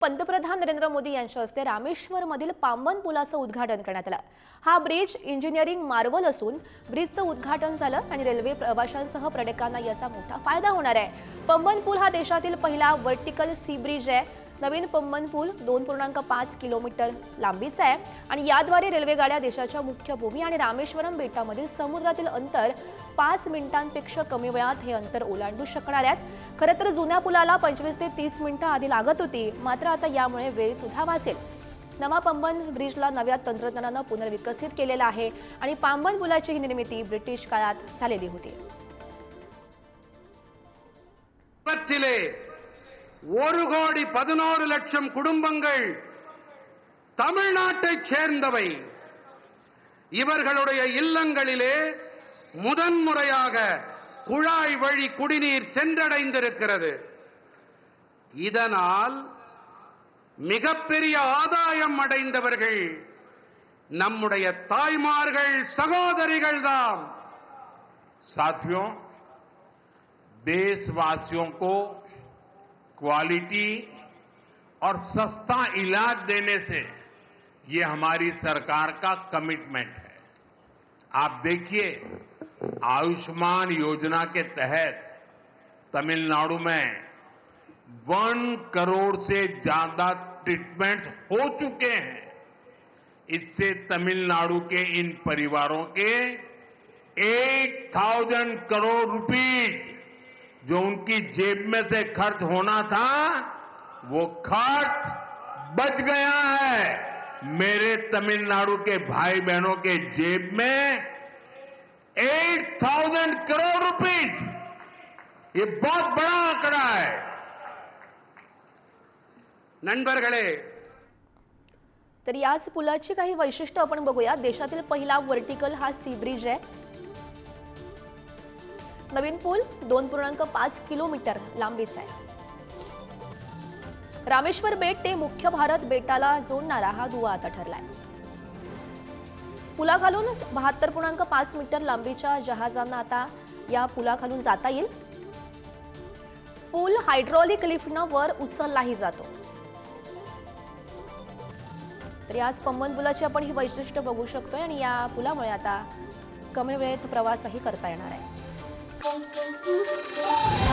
पंतप्रधान नरेंद्र मोदी यांच्या हस्ते रामेश्वरमधील पांबन पुलाचं उद्घाटन करण्यात आलं. हा ब्रिज इंजिनिअरिंग मार्वल असून ब्रिजचं उद्घाटन झालं आणि रेल्वे प्रवाशांसह पर्यटकांना याचा मोठा फायदा होणार आहे. पंबन पूल हा देशातील पहिला व्हर्टिकल सी ब्रिज आहे. नवीन पंबन पूल दोन पूर्णांक पाच किलोमीटर लांबीचा आहे. आणि याद्वारे रेल्वेगाड्या देशाच्या मुख्य भूमी आणि रामेश्वरम बेटामधील समुद्रातील अंतर पाच मिनिटांपेक्षा कमी वेळात हे अंतर ओलांडू शकणार आहेत. खरं तर जुन्या पुलाला पंचवीस ते तीस मिनिटं आधी लागत होती मात्र आता यामुळे वेळ सुद्धा वाचेल. नवा पंबन ब्रिजला नव्या तंत्रज्ञानानं पुनर्विकसित केलेला आहे आणि पांबन पुलाची ही निर्मिती ब्रिटिश काळात झालेली होती. ஒரு கோடி பதினோரு லட்சம் குடும்பங்கள் தமிழ்நாட்டைச் சேர்ந்தவை இவர்களுடைய இல்லங்களிலே முதன்முறையாக குழாய் வழி குடிநீர் சென்றடைந்திருக்கிறது இதனால் மிகப்பெரிய ஆதாயம் அடைந்தவர்கள் நம்முடைய தாய்மார்கள் சகோதரிகள் தாம் साथियों देशवासियों को क्वालिटी और सस्ता इलाज देने से ये हमारी सरकार का कमिटमेंट है। आप देखिए, आयुष्मान योजना के तहत तमिलनाडु में वन करोड़ से ज़्यादा ट्रीटमेंट हो चुके हैं। इससे तमिलनाडु के इन परिवारों के एट थाउज़ेंड करोड़ रुपीज़ जो उनकी जेब में से खर्च होना था वो खर्च बच गया है। मेरे तमिलनाडु के भाई बहनों के जेब में 8000 करोड़ रुपीज़ ये बहुत बड़ा आंकड़ा है। नंबरगळे तर याच पुलाची काही वैशिष्ट्य आपण बघूया. देशातील पहिला व्हर्टिकल हा सी ब्रिज आहे. नवीन पूल दोन पूर्णांक पाच किलोमीटर लांबीचा आहे. रामेश्वर बेट ते मुख्य भारत बेटाला जोडणारा हा दुवा आता ठरलाय. पुलाखालून बहात्तर पूर्णांक पाच मीटर लांबीच्या जहाजांना आता या पुलाखालून जाता येईल. पूल हायड्रॉलिक लिफ्टनं वर उचललाही जातो. तर याच पंबन पुलाची आपण ही वैशिष्ट्य बघू शकतोय आणि या पुलामुळे आता कमी वेळेत प्रवासही करता येणार आहे. Oh, oh,